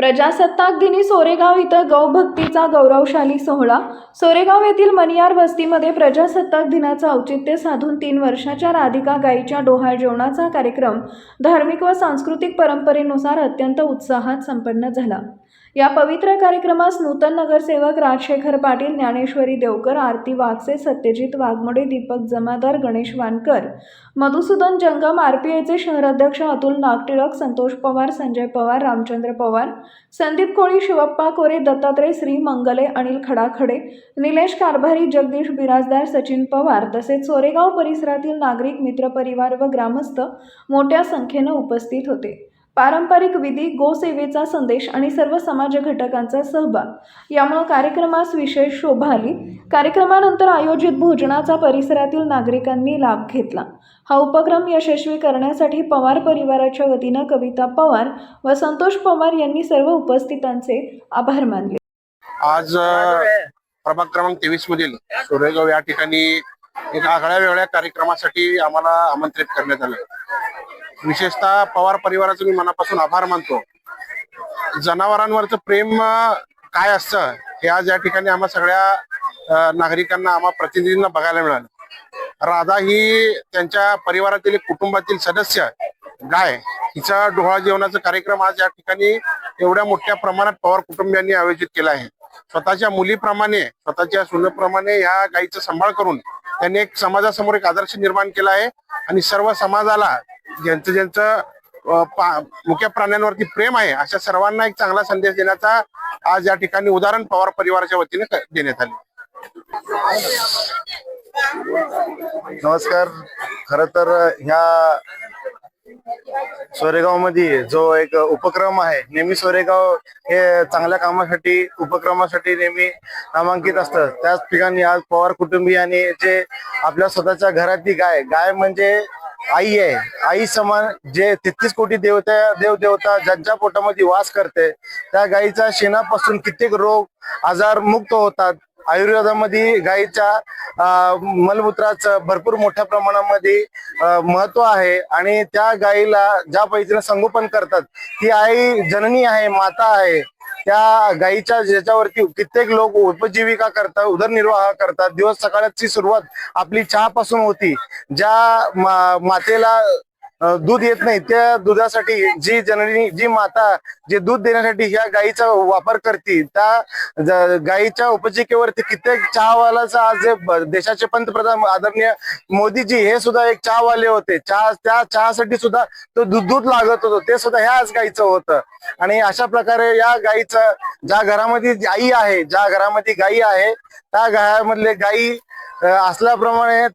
प्रजासत्ताक दिनी सोरेगाव इथं गौभक्तीचा गौरवशाली सोहळा. सोरेगाव येथील मनियार वस्तीमध्ये प्रजासत्ताक दिनाचं औचित्य साधून तीन वर्षाच्या राधिका गाईच्या डोहाळ जेवणाचा कार्यक्रम धार्मिक व सांस्कृतिक परंपरेनुसार अत्यंत उत्साहात संपन्न झाला. या पवित्र कार्यक्रमास नूतन नगरसेवक राजशेखर पाटील ज्ञानेश्वरी देवकर आरती वागसे सत्यजित वाघमोडे दीपक जमादार गणेश वानकर मधुसूदन जंगम आरपीआयचे शहराध्यक्ष अतुल नागटिळक संतोष पवार संजय पवार रामचंद्र पवार संदीप कोळी शिवप्पा कोरे दत्तात्रय श्री मंगले अनिल खडाखडे निलेश कारभारी जगदीश बिराजदार सचिन पवार तसेच सोरेगाव परिसरातील नागरिक मित्रपरिवार व ग्रामस्थ मोठ्या संख्येनं उपस्थित होते. पारंपरिक विधी गोसेवेचा संदेश आणि सर्व समाज घटकांचा सहभाग. यामुळे कार्यक्रमास विशेष शोभा आली. कार्यक्रमानंतर आयोजित भोजनाचा परिसरातील नागरिकांनी लाभ घेतला. हा उपक्रम यशस्वी करण्यासाठी पवार परिवाराच्या वतीनं कविता पवार व संतोष पवार यांनी सर्व उपस्थितांचे आभार मानले. आज प्रभाग क्रमांक तेवीस मधील सोरेगाव या ठिकाणी एक आगळ्या वेगळ्या कार्यक्रमासाठी आम्हाला आमंत्रित करण्यात आलं. विशेषतः पवार परिवाराचं मी मनापासून आभार मानतो. जनावरांवरचं प्रेम काय असतं हे आज या ठिकाणी आम्हा सगळ्या नागरिकांना आम्हा प्रतिनिधींना बघायला मिळालं. राधा ही त्यांच्या परिवारातील कुटुंबातील सदस्य गाय हिचा डोहाळ जेवणाचा कार्यक्रम आज या ठिकाणी एवढ्या मोठ्या प्रमाणात पवार कुटुंबियांनी आयोजित केला आहे. स्वतःच्या मुलीप्रमाणे स्वतःच्या सुनेप्रमाणे ह्या गायीचा सांभाळ करून त्यांनी एक समाजासमोर एक आदर्श निर्माण केला आहे. आणि सर्व समाजाला ज्यांचं ज्यांचं मुख्य प्राण्यांवरती प्रेम आहे अशा सर्वांना एक चांगला संदेश देण्याचा आज या ठिकाणी उदाहरण पवार परिवाराच्या वतीने देण्यात आले. नमस्कार. खर तर ह्या सोरेगावमध्ये जो एक उपक्रम आहे नेहमी सोरेगाव हे चांगल्या कामासाठी उपक्रमासाठी नेहमी नामांकित असतं. त्याच ठिकाणी आज पवार कुटुंबियांनी जे आपल्या स्वतःच्या घरातली गाय गाय म्हणजे आई आहे. आई समान जे तेहतीस कोटी देवता देव देवता ज्यांच्या पोटामध्ये वास करते त्या गायीच्या शेणापासून कित्येक रोग आजार मुक्त होतात. आयुर्वेदामध्ये गायीच्या मलमूत्राच मलमूत्राचं भरपूर मोठ्या प्रमाणामध्ये महत्त्व आहे आणि त्या गायीला ज्या पद्धतीने संगोपन करतात ती आई जननी आहे माता आहे. त्या गायीच्या ज्याच्यावरती कित्येक लोक उपजीविका करतात उदरनिर्वाह करतात. दिवस सकाळची सुरुवात आपली चहापासून होती. ज्या मातेला दूध येत नाही. त्या दुधासाठी जी जननी जी माता जे दूध देण्यासाठी ह्या गायीचा वापर करते त्या गायीच्या उपजीविकेवरती कित्येक चहावालाचा आज देशाचे पंतप्रधान आदरणीय मोदीजी हे सुद्धा एक चहावाले होते. चहा त्या चहासाठी सुद्धा तो दूध दूध लागत होतो. ते सुद्धा ह्याच गायीचं होतं. आणि अशा प्रकारे या गायीचं ज्या घरामध्ये आई आहे ज्या घरामध्ये गायी आहे त्या घरामधले गायी असल्याप्रमाणे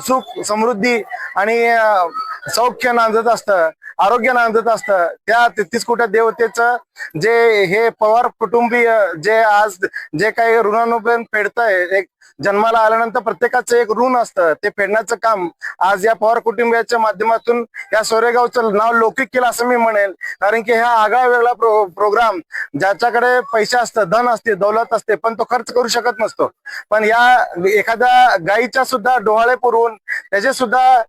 सुख समृद्धी आणि सौख्य नांदत असतं आरोग्य नांदत असतं. त्या तेहतीस कोट्या देवतेचं जे हे पवार कुटुंबीय जे आज जे काही ऋणानुबंध फेडतंय एक जन्माला आल्यानंतर प्रत्येकाचं एक ऋण असतं. ते फेडण्याचं काम आज या पवार कुटुंबियाच्या माध्यमातून या सोरेगावचं नाव लौकिक केलं असं मी म्हणेल कारण की हा आगळा वेगळा प्रो प्रोग्राम ज्याच्याकडे पैसे असतं धन असते दौलत असते पण तो खर्च करू शकत नसतो. पण या एखाद्या गायीच्या सुद्धा डोहाळे पुरवून त्याचे सुद्धा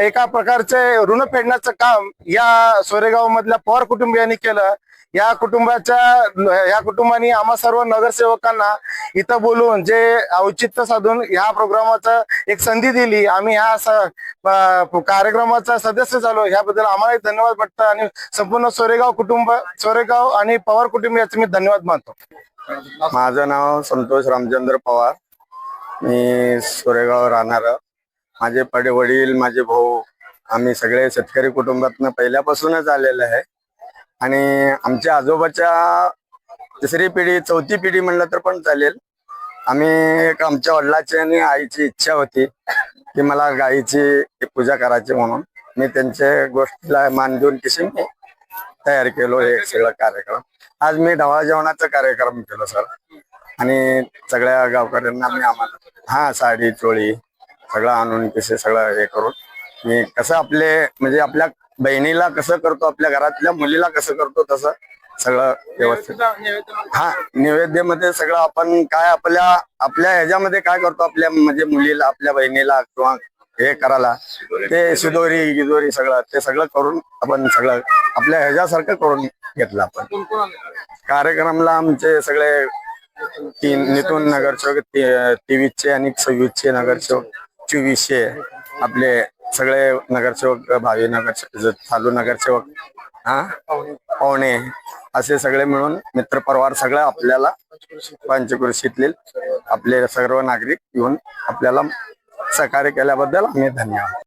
एका प्रकारचे ऋण फेडण्याचं काम या सोरेगाव मधल्या पवार कुटुंबियांनी केलं. या कुटुंबाच्या या कुटुंबाने आम्हा सर्व नगरसेवकांना इथं बोलून जे औचित्य साधून ह्या प्रोग्रामाचा एक संधी दिली. आम्ही ह्या कार्यक्रमाचा सदस्य झालो. ह्याबद्दल आम्हालाही धन्यवाद वाटतं आणि संपूर्ण सोरेगाव कुटुंब सोरेगाव आणि पवार कुटुंबियाचे मी धन्यवाद मानतो. माझं नाव संतोष रामचंद्र पवार. मी सोरेगाव राहणार. माझे पडे वडील माझे भाऊ आम्ही सगळे शेतकरी कुटुंबातनं पहिल्यापासूनच आलेले आहे. आणि आमच्या आजोबाच्या तिसरी पिढी चौथी पिढी म्हणलं तर पण चालेल. आम्ही एक आमच्या वडिलाची आणि आईची इच्छा होती की मला गायीची पूजा करायची म्हणून. मी त्यांच्या गोष्टीला मान देऊन किशी मी तयार केलो हे सगळं कार्यक्रम. आज मी ढवाळ जेवणाचा कार्यक्रम केलो सर. आणि सगळ्या गावकऱ्यांना मी आम्हाला हा साडी चोळी सगळं आणून कसे सगळं हे करून. मी कसं आपले म्हणजे आपल्या बहिणीला कसं करतो आपल्या घरातल्या मुलीला कसं करतो तसं सगळं व्यवस्थित. हा नैवेद्यामध्ये सगळं आपण काय आपल्या आपल्या ह्याच्यामध्ये काय करतो आपल्या म्हणजे मुलीला आपल्या बहिणीला किंवा हे करायला ते शिदोरी गिदोरी सगळं ते सगळं करून आपण सगळं आपल्या ह्याच्यासारखं करून घेतलं आपण. कार्यक्रमला आमचे सगळे तीन नितून नगरसेवक ते- तेवीसचे आणि सव्वीसचे नगरसेवक चोवीसचे आपले सगळे नगरसेवक भावी नगरसेवक चालू नगरसेवक हा? पाहुणे असे सगळे मिळून मित्र परिवार सगळं आपल्याला पंचकृषीतील आपले सर्व नागरिक येऊन आपल्याला सहकार्य केल्याबद्दल आम्ही धन्यवाद.